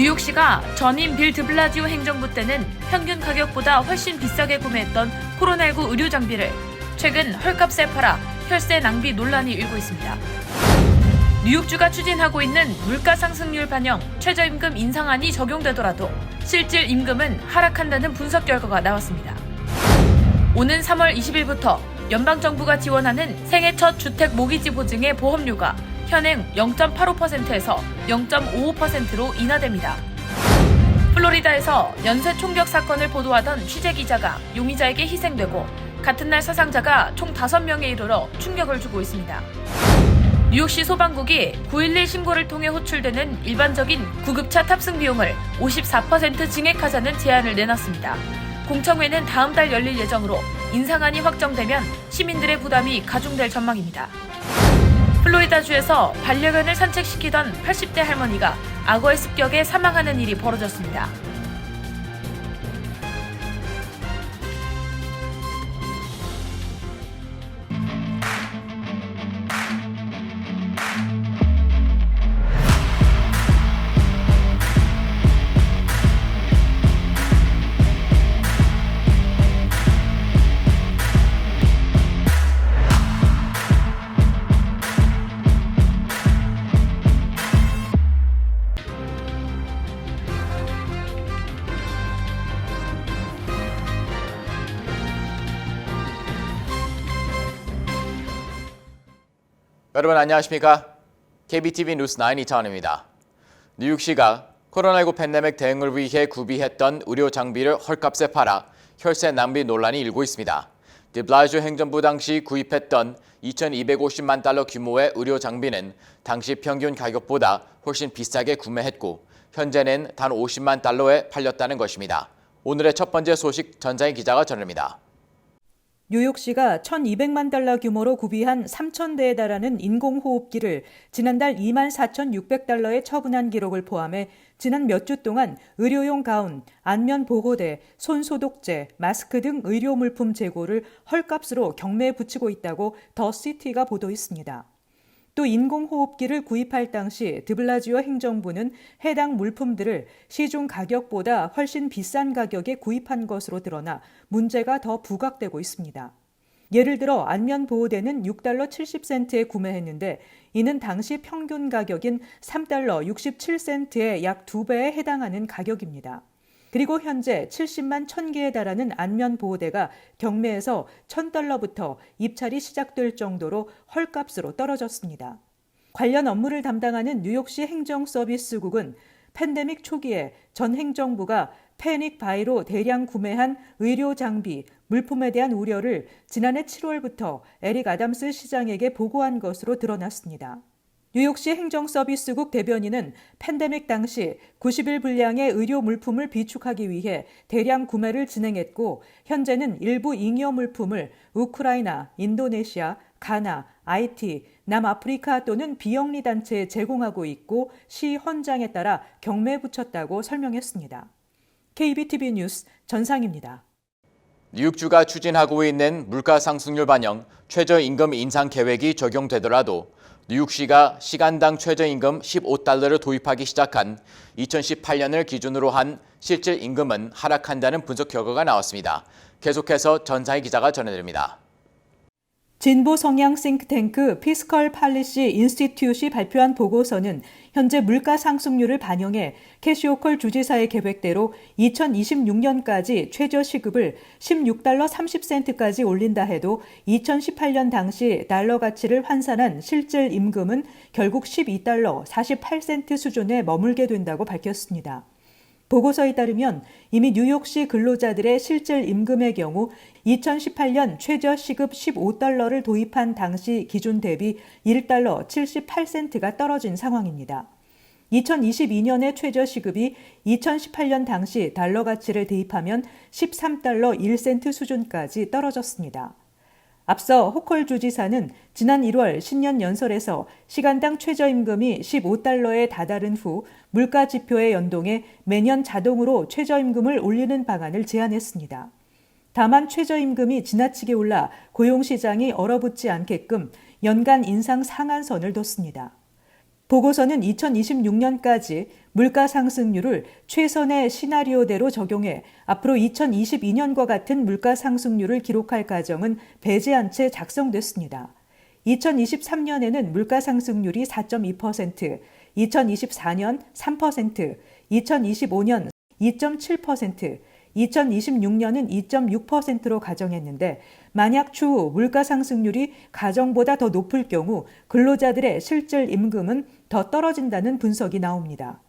뉴욕시가 전임 빌 드블라지오 행정부 때는 평균 가격보다 훨씬 비싸게 구매했던 코로나19 의료 장비를 최근 헐값에 팔아 혈세 낭비 논란이 일고 있습니다. 뉴욕주가 추진하고 있는 물가 상승률 반영 최저임금 인상안이 적용되더라도 실질 임금은 하락한다는 분석 결과가 나왔습니다. 오는 3월 20일부터 연방정부가 지원하는 생애 첫 주택 모기지 보증의 보험료가 현행 0.85%에서 0.55%로 인하됩니다. 플로리다에서 연쇄 총격 사건을 보도하던 취재 기자가 용의자에게 희생되고 같은 날 사상자가 총 5명에 이르러 충격을 주고 있습니다. 뉴욕시 소방국이 911 신고를 통해 호출되는 일반적인 구급차 탑승 비용을 54% 증액하자는 제안을 내놨습니다. 공청회는 다음 달 열릴 예정으로 인상안이 확정되면 시민들의 부담이 가중될 전망입니다. 플로리다주에서 반려견을 산책시키던 80대 할머니가 악어의 습격에 사망하는 일이 벌어졌습니다. 여러분 안녕하십니까? KBTV 뉴스 9 이차원입니다. 뉴욕시가 코로나19 팬데믹 대응을 위해 구비했던 의료 장비를 헐값에 팔아 혈세 낭비 논란이 일고 있습니다. 디블라이저 행정부 당시 구입했던 2,250만 달러 규모의 의료 장비는 당시 평균 가격보다 훨씬 비싸게 구매했고 현재는 단 50만 달러에 팔렸다는 것입니다. 오늘의 첫 번째 소식 전자인 기자가 전합니다. 뉴욕시가 1,200만 달러 규모로 구비한 3,000대에 달하는 인공호흡기를 지난달 2만 4,600달러에 처분한 기록을 포함해 지난 몇 주 동안 의료용 가운, 안면 보호대, 손 소독제, 마스크 등 의료 물품 재고를 헐값으로 경매에 붙이고 있다고 더 시티가 보도했습니다. 또 인공호흡기를 구입할 당시 드블라지오 행정부는 해당 물품들을 시중 가격보다 훨씬 비싼 가격에 구입한 것으로 드러나 문제가 더 부각되고 있습니다. 예를 들어 안면 보호대는 6달러 70센트에 구매했는데 이는 당시 평균 가격인 3달러 67센트의 약 2배에 해당하는 가격입니다. 그리고 현재 70만 1000개에 달하는 안면 보호대가 경매에서 1000달러부터 입찰이 시작될 정도로 헐값으로 떨어졌습니다. 관련 업무를 담당하는 뉴욕시 행정서비스국은 팬데믹 초기에 전 행정부가 패닉 바이로 대량 구매한 의료 장비, 물품에 대한 우려를 지난해 7월부터 에릭 아담스 시장에게 보고한 것으로 드러났습니다. 뉴욕시 행정서비스국 대변인은 팬데믹 당시 90일 분량의 의료 물품을 비축하기 위해 대량 구매를 진행했고 현재는 일부 잉여 물품을 우크라이나, 인도네시아, 가나, IT, 남아프리카 또는 비영리 단체에 제공하고 있고 시 헌장에 따라 경매에 붙였다고 설명했습니다. KBTV 뉴스 전상입니다. 뉴욕주가 추진하고 있는 물가 상승률 반영 최저임금 인상 계획이 적용되더라도 뉴욕시가 시간당 최저임금 15달러를 도입하기 시작한 2018년을 기준으로 한 실질 임금은 하락한다는 분석 결과가 나왔습니다. 계속해서 전사희 기자가 전해드립니다. 진보 성향 싱크탱크 피스컬 팔리시 인스티튜시 발표한 보고서는 현재 물가 상승률을 반영해 캐시오컬 주지사의 계획대로 2026년까지 최저 시급을 16달러 30센트까지 올린다 해도 2018년 당시 달러 가치를 환산한 실질 임금은 결국 12달러 48센트 수준에 머물게 된다고 밝혔습니다. 보고서에 따르면 이미 뉴욕시 근로자들의 실질 임금의 경우 2018년 최저 시급 15달러를 도입한 당시 기준 대비 1달러 78센트가 떨어진 상황입니다. 2022년의 최저 시급이 2018년 당시 달러 가치를 대입하면 13달러 1센트 수준까지 떨어졌습니다. 앞서 호컬 주지사는 지난 1월 신년 연설에서 시간당 최저임금이 15달러에 다다른 후 물가 지표에 연동해 매년 자동으로 최저임금을 올리는 방안을 제안했습니다. 다만 최저임금이 지나치게 올라 고용시장이 얼어붙지 않게끔 연간 인상 상한선을 뒀습니다. 보고서는 2026년까지 물가 상승률을 최선의 시나리오대로 적용해 앞으로 2022년과 같은 물가 상승률을 기록할 가정은 배제한 채 작성됐습니다. 2023년에는 물가 상승률이 4.2%, 2024년 3%, 2025년 2.7%, 2026년은 2.6%로 가정했는데 만약 추후 물가 상승률이 가정보다 더 높을 경우 근로자들의 실질 임금은 더 떨어진다는 분석이 나옵니다.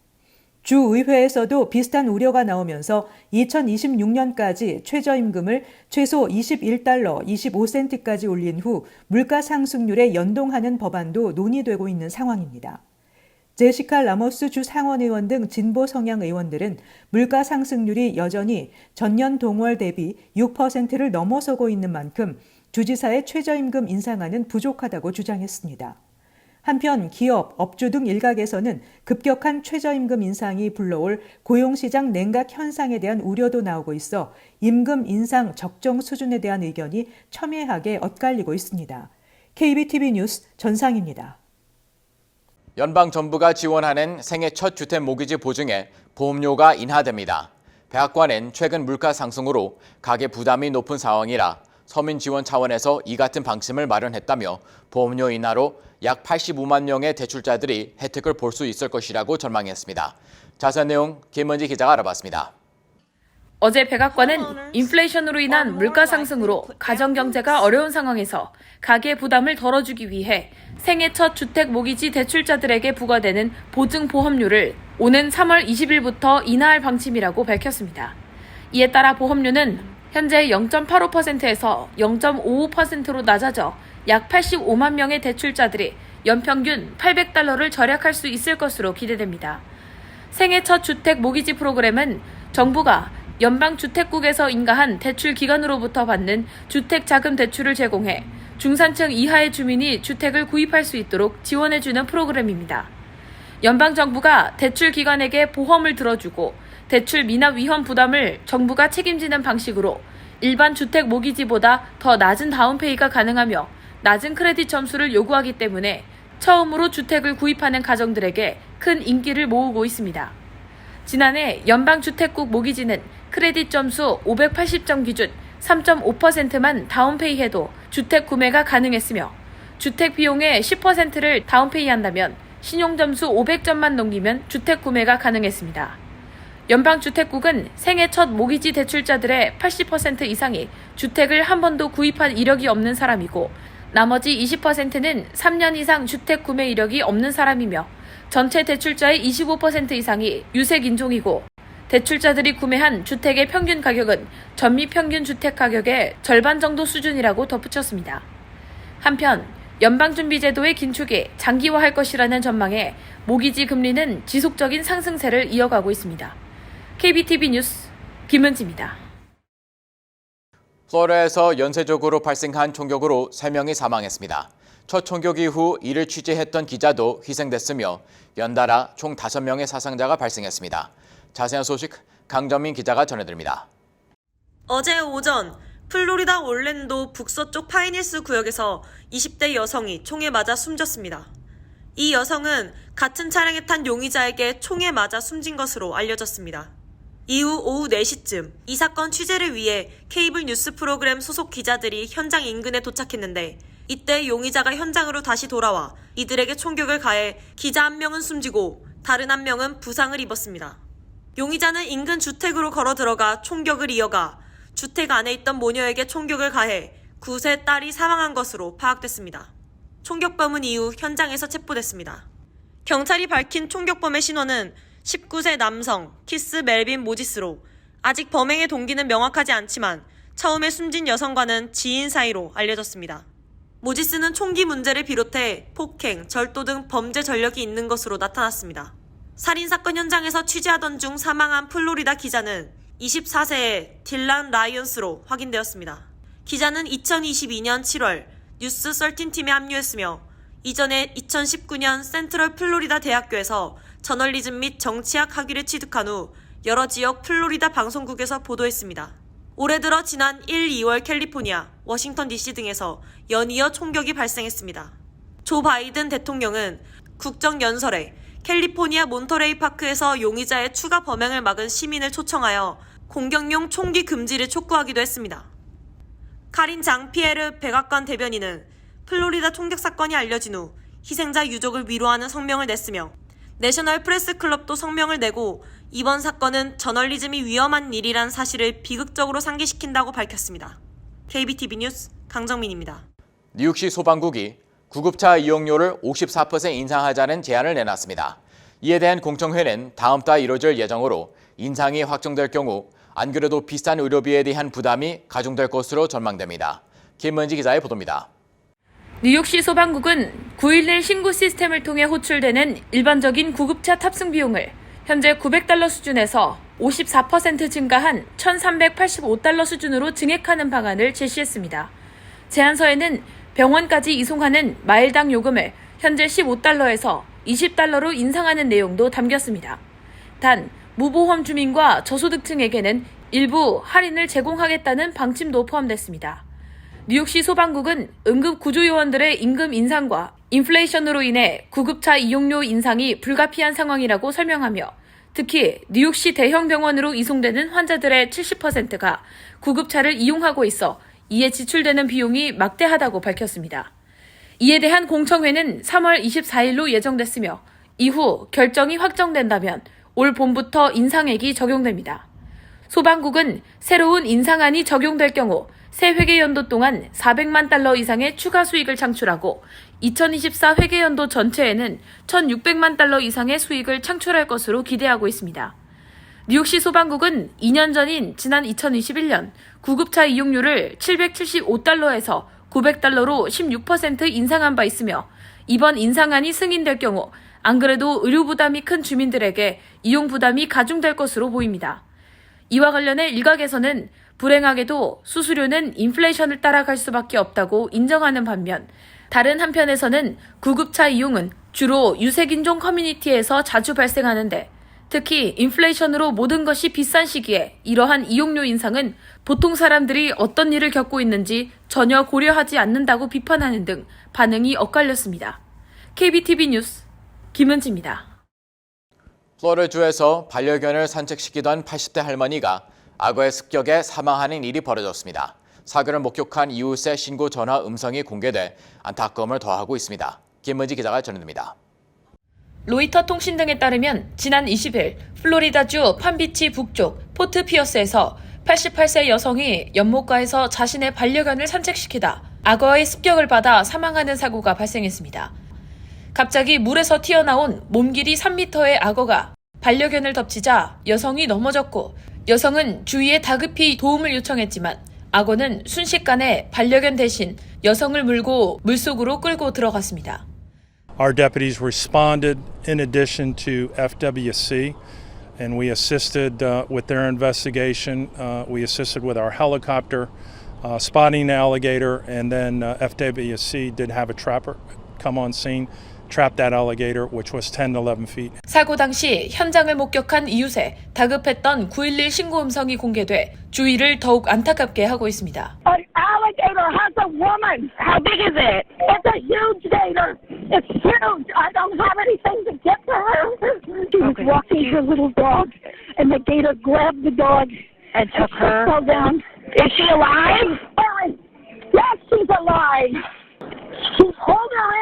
주의회에서도 비슷한 우려가 나오면서 2026년까지 최저임금을 최소 21달러 25센트까지 올린 후 물가 상승률에 연동하는 법안도 논의되고 있는 상황입니다. 제시카 라모스 주 상원의원 등 진보 성향 의원들은 물가 상승률이 여전히 전년 동월 대비 6%를 넘어서고 있는 만큼 주지사의 최저임금 인상안은 부족하다고 주장했습니다. 한편 기업, 업주 등 일각에서는 급격한 최저임금 인상이 불러올 고용시장 냉각 현상에 대한 우려도 나오고 있어 임금 인상 적정 수준에 대한 의견이 첨예하게 엇갈리고 있습니다. KBTV 뉴스 전상입니다. 연방 정부가 지원하는 생애 첫 주택 모기지 보증에 보험료가 인하됩니다. 백악관은 최근 물가 상승으로 가계 부담이 높은 상황이라 서민 지원 차원에서 이 같은 방침을 마련했다며 보험료 인하로 약 85만 명의 대출자들이 혜택을 볼 수 있을 것이라고 전망했습니다. 자세한 내용 김은지 기자가 알아봤습니다. 어제 백악관은 인플레이션으로 인한 물가 상승으로 가정 경제가 어려운 상황에서 가계 부담을 덜어주기 위해 생애 첫 주택 모기지 대출자들에게 부과되는 보증 보험료를 오는 3월 20일부터 인하할 방침이라고 밝혔습니다. 이에 따라 보험료는 현재 0.85%에서 0.55%로 낮아져 약 85만 명의 대출자들이 연평균 800달러를 절약할 수 있을 것으로 기대됩니다. 생애 첫 주택 모기지 프로그램은 정부가 연방주택국에서 인가한 대출 기관으로부터 받는 주택 자금 대출을 제공해 중산층 이하의 주민이 주택을 구입할 수 있도록 지원해주는 프로그램입니다. 연방정부가 대출 기관에게 보험을 들어주고 대출 미납 위험 부담을 정부가 책임지는 방식으로 일반 주택 모기지보다 더 낮은 다운페이가 가능하며 낮은 크레딧 점수를 요구하기 때문에 처음으로 주택을 구입하는 가정들에게 큰 인기를 모으고 있습니다. 지난해 연방주택국 모기지는 크레딧 점수 580점 기준 3.5%만 다운페이 해도 주택 구매가 가능했으며 주택 비용의 10%를 다운페이 한다면 신용점수 500점만 넘기면 주택 구매가 가능했습니다. 연방주택국은 생애 첫 모기지 대출자들의 80% 이상이 주택을 한 번도 구입한 이력이 없는 사람이고 나머지 20%는 3년 이상 주택 구매 이력이 없는 사람이며 전체 대출자의 25% 이상이 유색 인종이고 대출자들이 구매한 주택의 평균 가격은 전미 평균 주택 가격의 절반 정도 수준이라고 덧붙였습니다. 한편 연방준비제도의 긴축이 장기화할 것이라는 전망에 모기지 금리는 지속적인 상승세를 이어가고 있습니다. KBTV 뉴스 김은지입니다. 플로리다에서 연쇄적으로 발생한 총격으로 3명이 사망했습니다. 첫 총격 이후 이를 취재했던 기자도 희생됐으며 연달아 총 5명의 사상자가 발생했습니다. 자세한 소식 강정민 기자가 전해드립니다. 어제 오전 플로리다 올랜도 북서쪽 파이닐스 구역에서 20대 여성이 총에 맞아 숨졌습니다. 이 여성은 같은 차량에 탄 용의자에게 총에 맞아 숨진 것으로 알려졌습니다. 이후 오후 4시쯤 이 사건 취재를 위해 케이블 뉴스 프로그램 소속 기자들이 현장 인근에 도착했는데 이때 용의자가 현장으로 다시 돌아와 이들에게 총격을 가해 기자 한 명은 숨지고 다른 한 명은 부상을 입었습니다. 용의자는 인근 주택으로 걸어 들어가 총격을 이어가 주택 안에 있던 모녀에게 총격을 가해 9세 딸이 사망한 것으로 파악됐습니다. 총격범은 이후 현장에서 체포됐습니다. 경찰이 밝힌 총격범의 신원은 19세 남성 키스 멜빈 모지스로 아직 범행의 동기는 명확하지 않지만 처음에 숨진 여성과는 지인 사이로 알려졌습니다. 모지스는 총기 문제를 비롯해 폭행, 절도 등 범죄 전력이 있는 것으로 나타났습니다. 살인사건 현장에서 취재하던 중 사망한 플로리다 기자는 24세의 딜란 라이언스로 확인되었습니다. 기자는 2022년 7월 뉴스 13팀에 합류했으며 이전에 2019년 센트럴 플로리다 대학교에서 저널리즘 및 정치학 학위를 취득한 후 여러 지역 플로리다 방송국에서 보도했습니다. 올해 들어 지난 1, 2월 캘리포니아, 워싱턴 DC 등에서 연이어 총격이 발생했습니다. 조 바이든 대통령은 국정연설에 캘리포니아 몬터레이 파크에서 용의자의 추가 범행을 막은 시민을 초청하여 공격용 총기 금지를 촉구하기도 했습니다. 카린 장피에르 백악관 대변인은 플로리다 총격 사건이 알려진 후 희생자 유족을 위로하는 성명을 냈으며 내셔널 프레스 클럽도 성명을 내고 이번 사건은 저널리즘이 위험한 일이란 사실을 비극적으로 상기시킨다고 밝혔습니다. KBTV 뉴스 강정민입니다. 뉴욕시 소방국이 구급차 이용료를 54% 인상하자는 제안을 내놨습니다. 이에 대한 공청회는 다음 달 이뤄질 예정으로 인상이 확정될 경우 안 그래도 비싼 의료비에 대한 부담이 가중될 것으로 전망됩니다. 김문지 기자의 보도입니다. 뉴욕시 소방국은 911 신고 시스템을 통해 호출되는 일반적인 구급차 탑승 비용을 현재 900달러 수준에서 54% 증가한 1,385달러 수준으로 증액하는 방안을 제시했습니다. 제안서에는 병원까지 이송하는 마일당 요금을 현재 15달러에서 20달러로 인상하는 내용도 담겼습니다. 단, 무보험 주민과 저소득층에게는 일부 할인을 제공하겠다는 방침도 포함됐습니다. 뉴욕시 소방국은 응급 구조요원들의 임금 인상과 인플레이션으로 인해 구급차 이용료 인상이 불가피한 상황이라고 설명하며 특히 뉴욕시 대형 병원으로 이송되는 환자들의 70%가 구급차를 이용하고 있어 이에 지출되는 비용이 막대하다고 밝혔습니다. 이에 대한 공청회는 3월 24일로 예정됐으며 이후 결정이 확정된다면 올 봄부터 인상액이 적용됩니다. 소방국은 새로운 인상안이 적용될 경우 새 회계연도 동안 400만 달러 이상의 추가 수익을 창출하고 2024 회계연도 전체에는 1,600만 달러 이상의 수익을 창출할 것으로 기대하고 있습니다. 뉴욕시 소방국은 2년 전인 지난 2021년 구급차 이용료를 775달러에서 900달러로 16% 인상한 바 있으며 이번 인상안이 승인될 경우 안 그래도 의료 부담이 큰 주민들에게 이용 부담이 가중될 것으로 보입니다. 이와 관련해 일각에서는 불행하게도 수수료는 인플레이션을 따라갈 수밖에 없다고 인정하는 반면 다른 한편에서는 구급차 이용은 주로 유색인종 커뮤니티에서 자주 발생하는데 특히 인플레이션으로 모든 것이 비싼 시기에 이러한 이용료 인상은 보통 사람들이 어떤 일을 겪고 있는지 전혀 고려하지 않는다고 비판하는 등 반응이 엇갈렸습니다. KBTV 뉴스 김은지입니다. 플로리다주에서 반려견을 산책시키던 80대 할머니가 악어의 습격에 사망하는 일이 벌어졌습니다. 사고를 목격한 이웃의 신고 전화 음성이 공개돼 안타까움을 더하고 있습니다. 김문지 기자가 전해드립니다. 로이터 통신 등에 따르면 지난 20일 플로리다주 판비치 북쪽 포트 피어스에서 88세 여성이 연못가에서 자신의 반려견을 산책시키다 악어의 습격을 받아 사망하는 사고가 발생했습니다. 갑자기 물에서 튀어나온 몸 길이 3m의 악어가 반려견을 덮치자 여성이 넘어졌고 여성은 주위에 다급히 도움을 요청했지만 악어는 순식간에 반려견 대신 여성을 물고 물속으로 끌고 들어갔습니다. Our deputies responded in addition to FWC, and we assisted uh, with their investigation. Uh, we assisted with our helicopter uh, spotting the alligator, and then uh, FWC did have a trapper come on scene, trap that alligator, which was 10 to 11 feet. 사고 당시 현장을 목격한 이웃에 다급했던 911 신고 음성이 공개돼 주위를 더욱 안타깝게 하고 있습니다. Alligator has a woman. How big is it? It's a huge gator. It's huge. I don't have anything to get to her. She was walking her little dog, and the gator grabbed the dog and took her. Fell down. Is she alive? Yes, she's alive. She's pulled her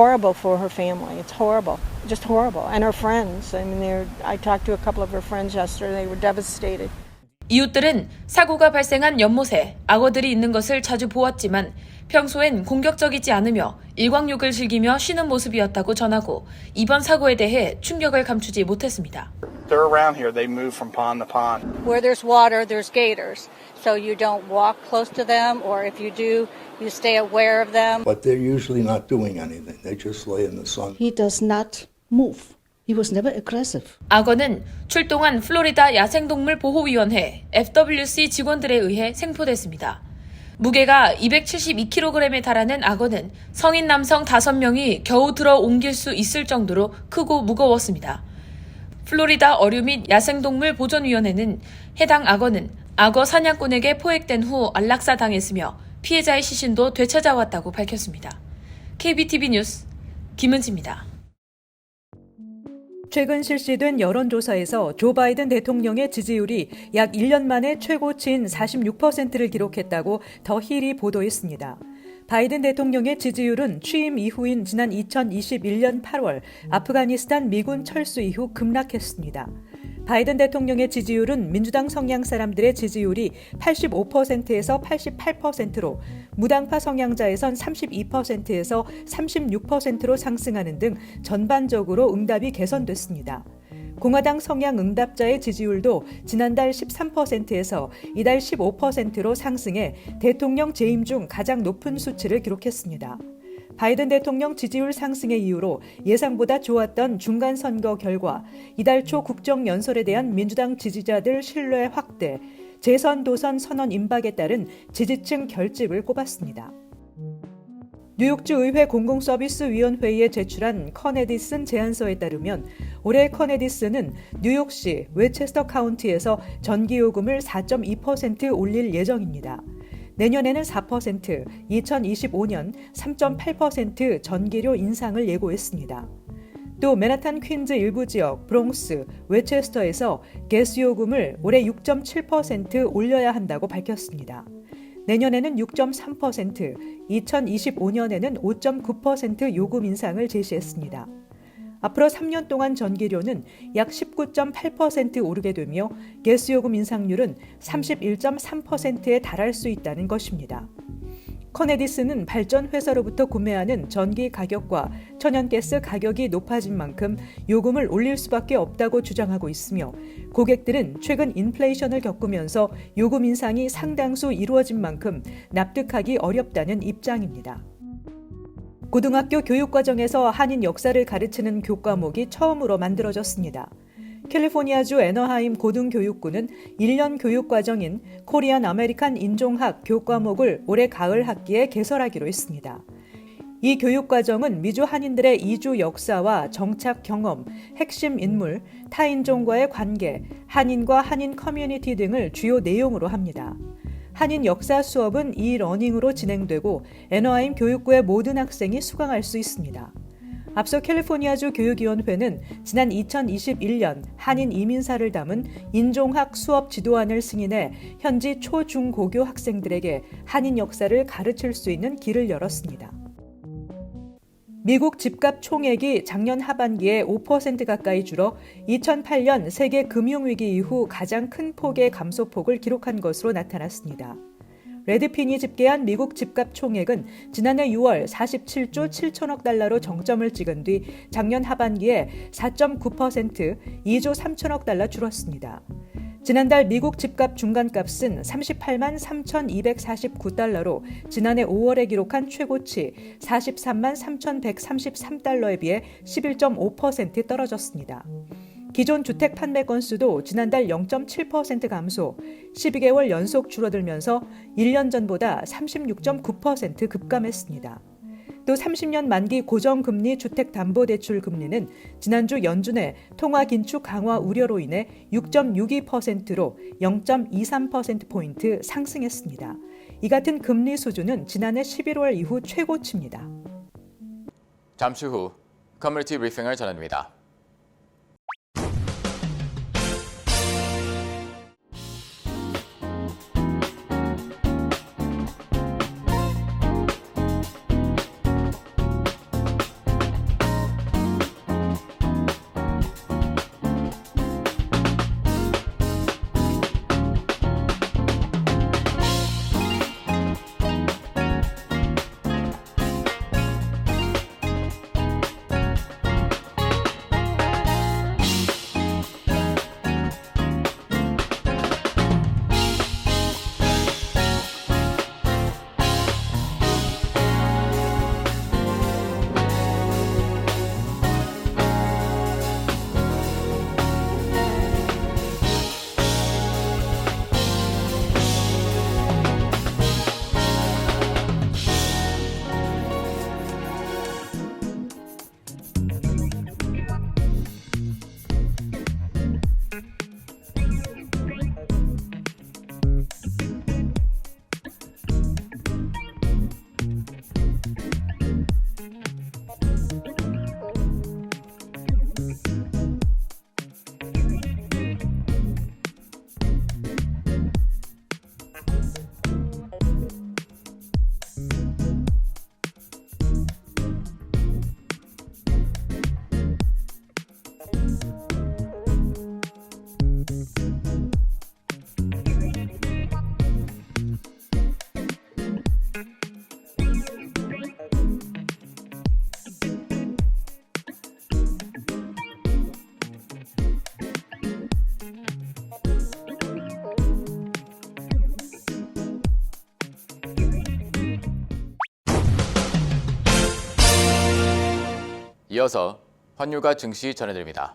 horrible for her family. It's horrible. Just horrible. And her friends. I mean, they're, I talked to a couple of her friends yesterday. They were devastated. 이웃들은 사고가 발생한 연못에 악어들이 있는 것을 자주 보았지만 평소엔 공격적이지 않으며 일광욕을 즐기며 쉬는 모습이었다고 전하고 이번 사고에 대해 충격을 감추지 못했습니다. They're around here. They move from pond to pond. Where there's water, there's gators. So you don't walk close to them, or if you do, you stay aware of them. But they're usually not doing anything. They just lay in the sun. He does not move. He was never aggressive. 악어는 출동한 플로리다 야생동물 보호위원회 FWC 직원들에 의해 생포됐습니다. 무게가 272kg에 달하는 악어는 성인 남성 5명이 겨우 들어 옮길 수 있을 정도로 크고 무거웠습니다. 플로리다 어류 및 야생동물 보존위원회는 해당 악어는 악어 사냥꾼에게 포획된 후 안락사 당했으며 피해자의 시신도 되찾아왔다고 밝혔습니다. KBTV 뉴스 김은지입니다. 최근 실시된 여론조사에서 조 바이든 대통령의 지지율이 약 1년 만에 최고치인 46%를 기록했다고 더 힐이 보도했습니다. 바이든 대통령의 지지율은 취임 이후인 지난 2021년 8월 아프가니스탄 미군 철수 이후 급락했습니다. 바이든 대통령의 지지율은 민주당 성향 사람들의 지지율이 85%에서 88%로 무당파 성향자에선 32%에서 36%로 상승하는 등 전반적으로 응답이 개선됐습니다. 공화당 성향 응답자의 지지율도 지난달 13%에서 이달 15%로 상승해 대통령 재임 중 가장 높은 수치를 기록했습니다. 바이든 대통령 지지율 상승의 이유로 예상보다 좋았던 중간 선거 결과 이달 초 국정 연설에 대한 민주당 지지자들 신뢰 확대, 재선 도선 선언 임박에 따른 지지층 결집을 꼽았습니다. 뉴욕주 의회 공공서비스 위원회에 제출한 커네디슨 제안서에 따르면 올해 커네디슨은 뉴욕시 웨체스터 카운티에서 전기요금을 4.2% 올릴 예정입니다. 내년에는 4%, 2025년 3.8% 전기료 인상을 예고했습니다. 또 맨하탄 퀸즈 일부 지역, 브롱스, 웨체스터에서 가스 요금을 올해 6.7% 올려야 한다고 밝혔습니다. 내년에는 6.3%, 2025년에는 5.9% 요금 인상을 제시했습니다. 앞으로 3년 동안 전기료는 약 19.8% 오르게 되며 가스요금 인상률은 31.3%에 달할 수 있다는 것입니다. 커네디스는 발전 회사로부터 구매하는 전기 가격과 천연가스 가격이 높아진 만큼 요금을 올릴 수밖에 없다고 주장하고 있으며 고객들은 최근 인플레이션을 겪으면서 요금 인상이 상당수 이루어진 만큼 납득하기 어렵다는 입장입니다. 고등학교 교육과정에서 한인 역사를 가르치는 교과목이 처음으로 만들어졌습니다. 캘리포니아주 애너하임 고등교육부는 1년 교육과정인 코리안 아메리칸 인종학 교과목을 올해 가을 학기에 개설하기로 했습니다. 이 교육과정은 미주 한인들의 이주 역사와 정착 경험, 핵심 인물, 타인종과의 관계, 한인과 한인 커뮤니티 등을 주요 내용으로 합니다. 한인 역사 수업은 이 러닝으로 진행되고 애너하임 교육부의 모든 학생이 수강할 수 있습니다. 앞서 캘리포니아주 교육위원회는 지난 2021년 한인 이민사를 담은 인종학 수업 지도안을 승인해 현지 초, 중, 고교 학생들에게 한인 역사를 가르칠 수 있는 길을 열었습니다. 미국 집값 총액이 작년 하반기에 5% 가까이 줄어 2008년 세계 금융위기 이후 가장 큰 폭의 감소폭을 기록한 것으로 나타났습니다. 레드핀이 집계한 미국 집값 총액은 지난해 6월 47조 7천억 달러로 정점을 찍은 뒤 작년 하반기에 4.9% 2조 3천억 달러 줄었습니다. 지난달 미국 집값 중간값은 38만 3,249달러로 지난해 5월에 기록한 최고치 43만 3,133달러에 비해 11.5% 떨어졌습니다. 기존 주택 판매 건수도 지난달 0.7% 감소, 12개월 연속 줄어들면서 1년 전보다 36.9% 급감했습니다. 또 30년 만기 고정금리 주택담보대출 금리는 지난주 연준의 통화 긴축 강화 우려로 인해 6.62%로 0.23%포인트 상승했습니다. 이 같은 금리 수준은 지난해 11월 이후 최고치입니다. 잠시 후 커뮤니티 브리핑을 전합니다. 이어서 환율과 증시 전해드립니다.